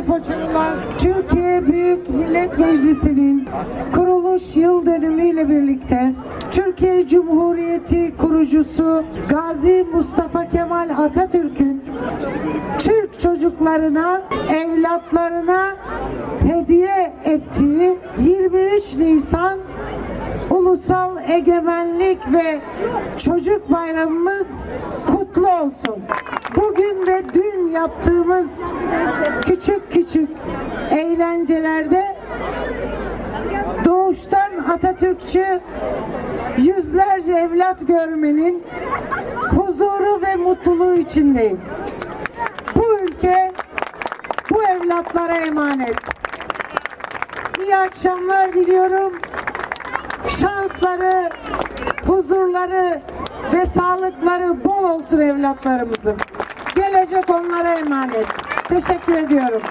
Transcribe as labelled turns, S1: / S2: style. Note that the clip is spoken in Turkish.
S1: Değerli Türkiye Büyük Millet Meclisi'nin kuruluş yıl dönümüyle birlikte Türkiye Cumhuriyeti kurucusu Gazi Mustafa Kemal Atatürk'ün Türk çocuklarına, evlatlarına hediye ettiği 23 Nisan Ulusal Egemenlik ve Çocuk Bayramımız kutlu olsun. Bugün ve dün yaptığımız küçük küçük eğlencelerde doğuştan Atatürkçü yüzlerce evlat görmenin huzuru ve mutluluğu içindeyim. Bu ülke bu evlatlara emanet. İyi akşamlar diliyorum. Şansları, huzurları ve sağlıkları bol olsun evlatlarımızın. Gelecek onlara emanet. Teşekkür ediyorum.